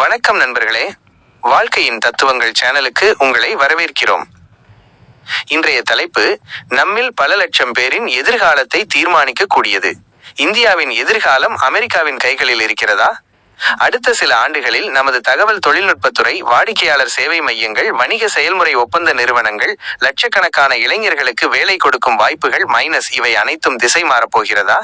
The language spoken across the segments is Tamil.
வணக்கம் நண்பர்களே. வாழ்க்கையின் தத்துவங்கள் சேனலுக்கு உங்களை வரவேற்கிறோம். இன்றைய தலைப்பு நம்மில் பல லட்சம் பேரின் எதிர்காலத்தை தீர்மானிக்கக்கூடியது. இந்தியாவின் எதிர்காலம் அமெரிக்காவின் கைகளில் இருக்கிறதா? அடுத்த சில ஆண்டுகளில் நமது தகவல் தொழில்நுட்பத்துறை வாடிக்கையாளர் சேவை மையங்கள் வணிக செயல்முறை ஒப்பந்த நிறுவனங்கள் லட்சக்கணக்கான இளைஞர்களுக்கு வேலை கொடுக்கும் வாய்ப்புகள் மைனஸ் இவை அனைத்தும் திசை மாறப்போகிறதா?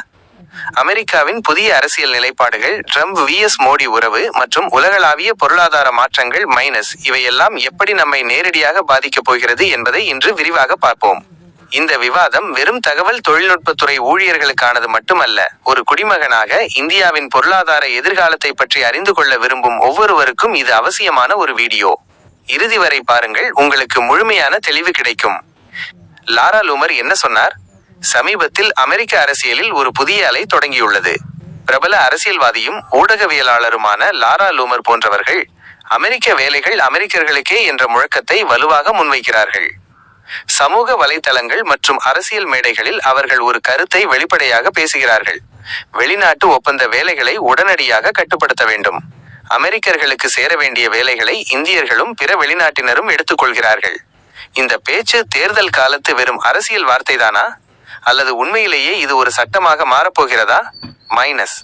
அமெரிக்காவின் புதிய அரசியல் நிலைப்பாடுகள் ட்ரம்ப் வி எஸ் மோடி உறவு மற்றும் உலகளாவிய பொருளாதார மாற்றங்கள் மைனஸ் இவையெல்லாம் எப்படி நம்மை நேரடியாக பாதிக்கப் போகிறது என்பதை இன்று விரிவாக பார்ப்போம். இந்த விவாதம் வெறும் தகவல் தொழில்நுட்பத்துறை ஊழியர்களுக்கானது மட்டுமல்ல ஒரு குடிமகனாக இந்தியாவின் பொருளாதார எதிர்காலத்தை பற்றி அறிந்து கொள்ள விரும்பும் ஒவ்வொருவருக்கும் இது அவசியமான ஒரு வீடியோ. இறுதி வரை பாருங்கள் உங்களுக்கு முழுமையான தெளிவு கிடைக்கும். லாரா லூமர் என்ன சொன்னார்? சமீபத்தில் அமெரிக்க அரசியலில் ஒரு புதிய அலை தொடங்கியுள்ளது. பிரபல அரசியல்வாதியும் ஊடகவியலாளருமான லாரா லூமர் போன்றவர்கள் அமெரிக்க வேலைகள் அமெரிக்கர்களுக்கே என்ற முழக்கத்தை வலுவாக முன்வைக்கிறார்கள். சமூக வலைத்தளங்கள் மற்றும் அரசியல் மேடைகளில் அவர்கள் ஒரு கருத்தை வெளிப்படையாக பேசுகிறார்கள். வெளிநாட்டு ஒப்பந்த வேலைகளை உடனடியாக கட்டுப்படுத்த வேண்டும். அமெரிக்கர்களுக்கு சேர வேண்டிய வேலைகளை இந்தியர்களும் பிற வெளிநாட்டினரும் எடுத்துக்கொள்கிறார்கள். இந்த பேச்சு தேர்தல் காலத்து வெறும் அரசியல் வார்த்தைதானா? அல்லது உண்மையிலேயே இது ஒரு சட்டமாக மாறப்போகிறதா? மைனஸ்.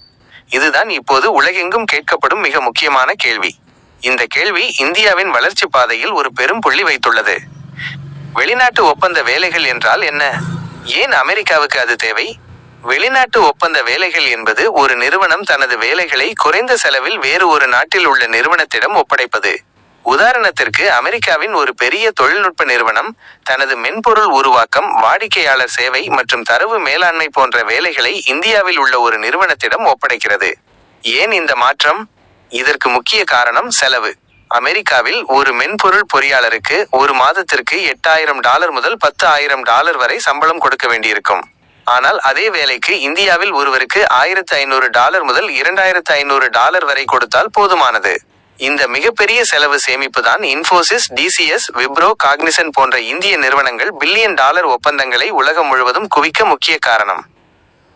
இதுதான் இப்போது உலகெங்கும் கேட்கப்படும் மிக முக்கியமான கேள்வி. இந்த கேள்வி இந்தியாவின் வளர்ச்சி பாதையில் ஒரு பெரும் புள்ளி வைத்துள்ளது. வெளிநாட்டு ஒப்பந்த வேலைகள் என்றால் என்ன? ஏன் அமெரிக்காவுக்கு அது தேவை? வெளிநாட்டு ஒப்பந்த வேலைகள் என்பது ஒரு நிறுவனம் தனது வேலைகளை குறைந்த செலவில் வேறு ஒரு நாட்டில் உள்ள நிறுவனத்திடம் ஒப்படைப்பது. உதாரணத்திற்கு அமெரிக்காவின் ஒரு பெரிய தொழில்நுட்ப நிறுவனம் தனது மென்பொருள் உருவாக்கம் வாடிக்கையாளர் சேவை மற்றும் தரவு மேலாண்மை போன்ற வேலைகளை இந்தியாவில் உள்ள ஒரு நிறுவனத்திடம் ஒப்படைக்கிறது. ஏன் இந்த மாற்றம்? இதற்கு முக்கிய காரணம் செலவு. அமெரிக்காவில் ஒரு மென்பொருள் பொறியாளருக்கு ஒரு மாதத்திற்கு எட்டாயிரம் டாலர் முதல் பத்து ஆயிரம் டாலர் வரை சம்பளம் கொடுக்க வேண்டியிருக்கும். ஆனால் அதே வேலைக்கு இந்தியாவில் ஒருவருக்கு ஆயிரத்து ஐநூறு டாலர் முதல் இரண்டாயிரத்து ஐநூறு டாலர் வரை கொடுத்தால் போதுமானது. இந்த மிகப்பெரிய செலவு சேமிப்பு தான் இன்ஃபோசிஸ் டிசிஎஸ் விப்ரோ காக்னிசன் போன்ற இந்திய நிறுவனங்கள் பில்லியன் டாலர் ஒப்பந்தங்களை உலகம் முழுவதும் குவிக்க முக்கிய காரணம்.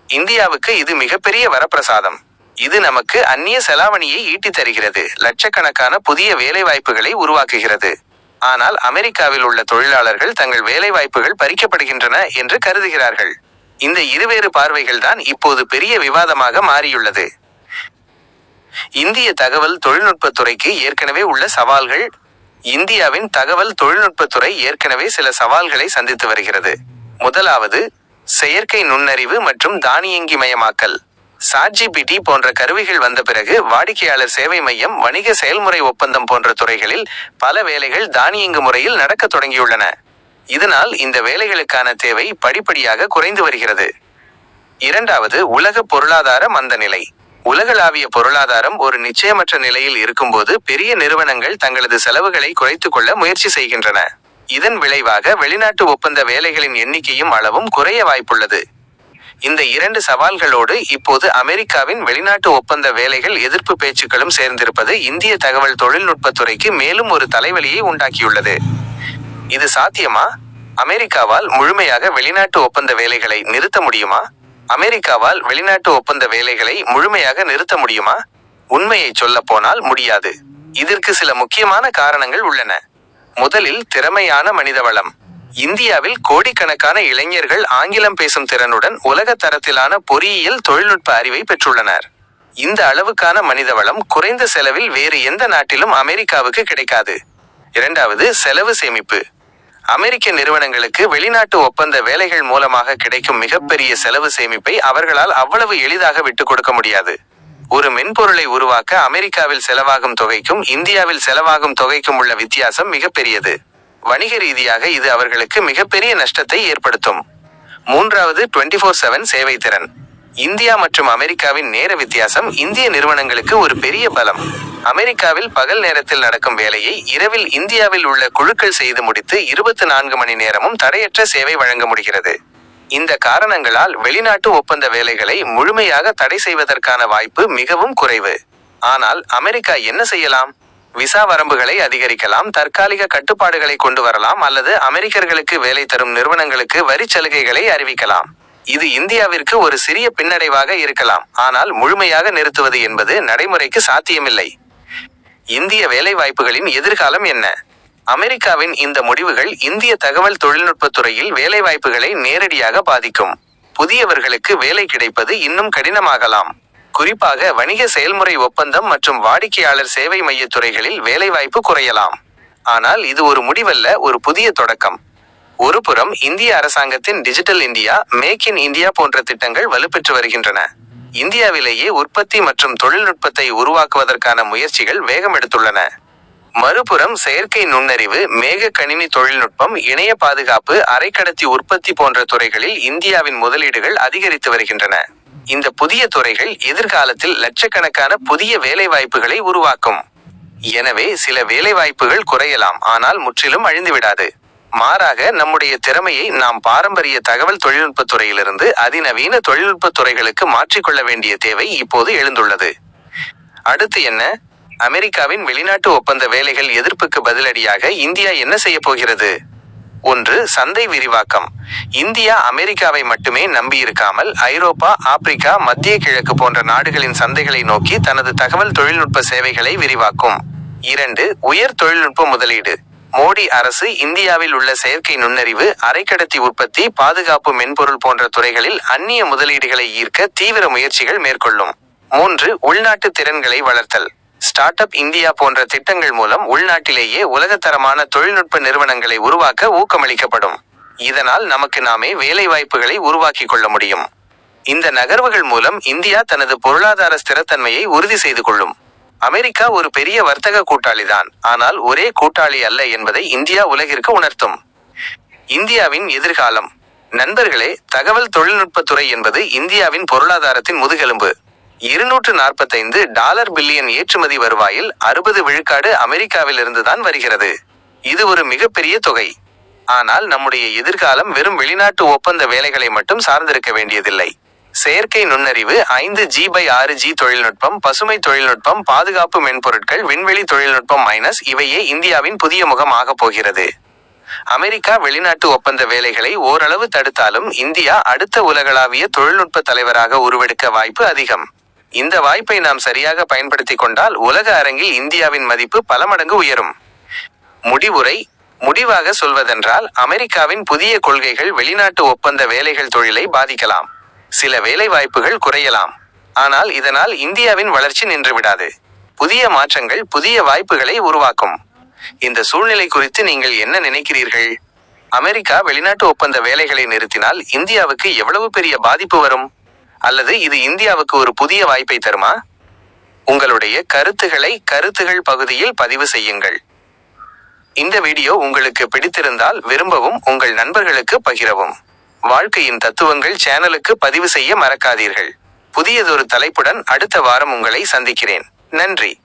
இந்தியாவுக்கு இது மிகப்பெரிய வரப்பிரசாதம். இது நமக்கு அந்நிய செலாவணியை ஈட்டித் தருகிறது. லட்சக்கணக்கான புதிய வேலைவாய்ப்புகளை உருவாக்குகிறது. ஆனால் அமெரிக்காவில் உள்ள தொழிலாளர்கள் தங்கள் வேலைவாய்ப்புகள் பறிக்கப்படுகின்றன என்று கருதுகிறார்கள். இந்த இருவேறு பார்வைகள்தான் இப்போது பெரிய விவாதமாக மாறியுள்ளது. இந்திய தகவல் தொழில்நுட்பத்துறைக்கு ஏற்கனவே உள்ள சவால்கள் இந்தியாவின் தகவல் தொழில்நுட்பத்துறை ஏற்கனவே சில சவால்களை சந்தித்து வருகிறது. முதலாவது செயற்கை நுண்ணறிவு மற்றும் தானியங்கிமயமாக்கல் சாட்ஜிபிடி போன்ற கருவிகள் வந்த பிறகு வாடிக்கையாளர் சேவை மையம் வணிக செயல்முறை ஒப்பந்தம் போன்ற துறைகளில் பல வேலைகள் தானியங்கு முறையில் நடக்க தொடங்கியுள்ளன. இதனால் இந்த வேலைகளுக்கான தேவை படிப்படியாக குறைந்து வருகிறது. இரண்டாவது உலக பொருளாதார மந்தநிலை. உலகளாவிய பொருளாதாரம் ஒரு நிச்சயமற்ற நிலையில் இருக்கும்போது பெரிய நிறுவனங்கள் தங்களது செலவுகளை குறைத்துக் கொள்ள முயற்சி செய்கின்றன. இதன் விளைவாக வெளிநாட்டு ஒப்பந்த வேலைகளின் எண்ணிக்கையும் அளவும் குறைய வாய்ப்புள்ளது. இந்த இரண்டு சவால்களோடு இப்போது அமெரிக்காவின் வெளிநாட்டு ஒப்பந்த வேலைகள் எதிர்ப்பு பேச்சுக்களும் சேர்ந்திருப்பது இந்திய தகவல் தொழில்நுட்பத்துறைக்கு மேலும் ஒரு தலைவலியை உண்டாக்கியுள்ளது. இது சாத்தியமா? அமெரிக்காவால் முழுமையாக வெளிநாட்டு ஒப்பந்த வேலைகளை நிறுத்த முடியுமா? அமெரிக்காவால் வெளிநாட்டு ஒப்பந்த வேலைகளை முழுமையாக நிறுத்த முடியுமா? உண்மையை சொல்ல போனால் முடியாது. இதற்கு சில முக்கியமான காரணங்கள் உள்ளன. முதலில் திறமையான மனிதவளம். இந்தியாவில் கோடிக்கணக்கான இளைஞர்கள் ஆங்கிலம் பேசும் திறனுடன் உலக தரத்திலான பொறியியல் தொழில்நுட்ப அறிவை பெற்றுள்ளனர். இந்த அளவுக்கான மனிதவளம் குறைந்த செலவில் வேறு எந்த நாட்டிலும் அமெரிக்காவுக்கு கிடைக்காது. இரண்டாவது செலவு சேமிப்பு. அமெரிக்க நிறுவனங்களுக்கு வெளிநாட்டு ஒப்பந்த வேலைகள் மூலமாக கிடைக்கும் மிகப்பெரிய செலவு சேமிப்பை அவர்களால் அவ்வளவு எளிதாக விட்டுக் கொடுக்க முடியாது. ஒரு மென்பொருளை உருவாக்க அமெரிக்காவில் செலவாகும் தொகைக்கும் இந்தியாவில் செலவாகும் தொகைக்கும் உள்ள வித்தியாசம் மிகப்பெரியது. வணிக ரீதியாக இது அவர்களுக்கு மிகப்பெரிய நஷ்டத்தை ஏற்படுத்தும். மூன்றாவது டுவெண்ட்டி ஃபோர் செவன் சேவை திறன். இந்தியா மற்றும் அமெரிக்காவின் நேர வித்தியாசம் இந்திய நிறுவனங்களுக்கு ஒரு பெரிய பலம். அமெரிக்காவில் பகல் நேரத்தில் நடக்கும் வேலையை இரவில் இந்தியாவில் உள்ள குழுக்கள் செய்து முடித்து இருபத்தி நான்கு மணி நேரமும் தடையற்ற சேவை வழங்க முடிகிறது. இந்த காரணங்களால் வெளிநாட்டு ஒப்பந்த வேலைகளை முழுமையாக தடை செய்வதற்கான வாய்ப்பு மிகவும் குறைவு. ஆனால் அமெரிக்கா என்ன செய்யலாம்? விசா வரம்புகளை அதிகரிக்கலாம் தற்காலிக கட்டுப்பாடுகளை கொண்டு வரலாம் அல்லது அமெரிக்கர்களுக்கு வேலை தரும் நிறுவனங்களுக்கு வரிச் சலுகைகளை அறிவிக்கலாம். இது இந்தியாவிற்கு ஒரு சிறிய பின்னடைவாக இருக்கலாம். ஆனால் முழுமையாக நிறுத்துவது என்பது நடைமுறைக்கு சாத்தியமில்லை. இந்திய வேலைவாய்ப்புகளின் எதிர்காலம் என்ன? அமெரிக்காவின் இந்த முடிவுகள் இந்திய தகவல் தொழில்நுட்பத் துறையில் வேலைவாய்ப்புகளை நேரடியாக பாதிக்கும். புதியவர்களுக்கு வேலை கிடைப்பது இன்னும் கடினமாகலாம். குறிப்பாக வணிக செயல்முறை ஒப்பந்தம் மற்றும் வாடிக்கையாளர் சேவை மையத் துறைகளில் வேலைவாய்ப்பு குறையலாம். ஆனால் இது ஒரு முடிவல்ல ஒரு புதிய தொடக்கம். ஒருபுறம் இந்திய அரசாங்கத்தின் digital India make in India போன்ற திட்டங்கள் வலுப்பெற்று வருகின்றன. இந்தியாவிலேயே உற்பத்தி மற்றும் தொழில்நுட்பத்தை உருவாக்குவதற்கான முயற்சிகள் வேகம் எடுத்துள்ளன. மறுபுறம் செயற்கை நுண்ணறிவு மேக கணினி தொழில்நுட்பம் இணைய பாதுகாப்பு அரைக்கடத்தி உற்பத்தி போன்ற துறைகளில் இந்தியாவின் முதலீடுகள் அதிகரித்து வருகின்றன. இந்த புதிய துறைகள் எதிர்காலத்தில் லட்சக்கணக்கான புதிய வேலைவாய்ப்புகளை உருவாக்கும். எனவே சில வேலைவாய்ப்புகள் குறையலாம் ஆனால் முற்றிலும் அழிந்துவிடாது. மாறாக நம்முடைய திறமையை நாம் பாரம்பரிய தகவல் தொழில்நுட்பத் துறையிலிருந்து அதிநவீன தொழில்நுட்ப துறைகளுக்கு மாற்றிக்கொள்ள வேண்டிய தேவை இப்போது எழுந்துள்ளது. அடுத்து என்ன? அமெரிக்காவின் வெளிநாட்டு ஒப்பந்த வேலைகள் எதிர்ப்புக்கு பதிலடியாக இந்தியா என்ன செய்ய போகிறது? ஒன்று சந்தை விரிவாக்கம். இந்தியா அமெரிக்காவை மட்டுமே நம்பியிருக்காமல் ஐரோப்பா ஆப்பிரிக்கா மத்திய கிழக்கு போன்ற நாடுகளின் சந்தைகளை நோக்கி தனது தகவல் தொழில்நுட்ப சேவைகளை விரிவாக்கும். இரண்டு உயர் தொழில்நுட்ப முதலீடு. மோடி அரசு இந்தியாவில் உள்ள செயற்கை நுண்ணறிவு அரைக்கடத்தி உற்பத்தி பாதுகாப்பு மென்பொருள் போன்ற துறைகளில் அந்நிய முதலீடுகளை ஈர்க்க தீவிர முயற்சிகள் மேற்கொள்ளும். மூன்று உள்நாட்டு திறன்களை வளர்த்தல். ஸ்டார்ட் அப் இந்தியா போன்ற திட்டங்கள் மூலம் உள்நாட்டிலேயே உலகத்தரமான தொழில்நுட்ப நிறுவனங்களை உருவாக்க ஊக்கமளிக்கப்படும். இதனால் நமக்கு நாமே வேலை வாய்ப்புகளை உருவாக்கிக் கொள்ள முடியும். இந்த நகர்வுகள் மூலம் இந்தியா தனது பொருளாதார ஸ்திரத்தன்மையை உறுதி செய்து கொள்ளும். அமெரிக்கா ஒரு பெரிய வர்த்தக கூட்டாளிதான் ஆனால் ஒரே கூட்டாளி அல்ல என்பதை இந்தியா உலகிற்கு உணர்த்தும். இந்தியாவின் எதிர்காலம். நண்பர்களே தகவல் தொழில்நுட்பத்துறை என்பது இந்தியாவின் பொருளாதாரத்தின் முதுகெலும்பு. இருநூற்று நாற்பத்தைந்து டாலர் பில்லியன் ஏற்றுமதி வருவாயில் அறுபது விழுக்காடு அமெரிக்காவிலிருந்து தான் வருகிறது. இது ஒரு மிகப்பெரிய தொகை. ஆனால் நம்முடைய எதிர்காலம் வெறும் வெளிநாட்டு ஒப்பந்த வேலைகளை மட்டும் சார்ந்திருக்க வேண்டியதில்லை. செயற்கை நுண்ணறிவு ஐந்து ஜி பை ஆறு ஜி தொழில்நுட்பம் பசுமை தொழில்நுட்பம் பாதுகாப்பு மென்பொருட்கள் விண்வெளி தொழில்நுட்பம் மைனஸ் இவையே இந்தியாவின் புதிய முகம் ஆகப் போகிறது. அமெரிக்கா வெளிநாட்டு ஒப்பந்த வேலைகளை ஓரளவு தடுத்தாலும் இந்தியா அடுத்த உலகளாவிய தொழில்நுட்ப தலைவராக உருவெடுக்க வாய்ப்பு அதிகம். இந்த வாய்ப்பை நாம் சரியாக பயன்படுத்திக் கொண்டால் உலக அரங்கில் இந்தியாவின் மதிப்பு பல மடங்கு உயரும். முடிவுரை முடிவாக சொல்வதென்றால் அமெரிக்காவின் புதிய கொள்கைகள் வெளிநாட்டு ஒப்பந்த வேலைகள் தொழிலை பாதிக்கலாம். சில வேலை வாய்ப்புகள் குறையலாம். ஆனால் இதனால் இந்தியாவின் வளர்ச்சி நின்றுவிடாது புதிய மாற்றங்கள் புதிய வாய்ப்புகளை உருவாக்கும். இந்த சூழ்நிலை குறித்து நீங்கள் என்ன நினைக்கிறீர்கள்? அமெரிக்கா வெளிநாட்டு ஒப்பந்த வேலைகளை நிறுத்தினால் இந்தியாவுக்கு எவ்வளவு பெரிய பாதிப்பு வரும்? அல்லது இது இந்தியாவுக்கு ஒரு புதிய வாய்ப்பை தருமா? உங்களுடைய கருத்துகளை கருத்துகள் பகுதியில் பதிவு செய்யுங்கள். இந்த வீடியோ உங்களுக்கு பிடித்திருந்தால் விரும்பவும் உங்கள் நண்பர்களுக்கு பகிரவும். வாழ்க்கையின் தத்துவங்கள் சேனலுக்கு பதிவு செய்ய மறக்காதீர்கள். புதியதொரு தலைப்புடன் அடுத்த வாரம் உங்களை சந்திக்கிறேன். நன்றி.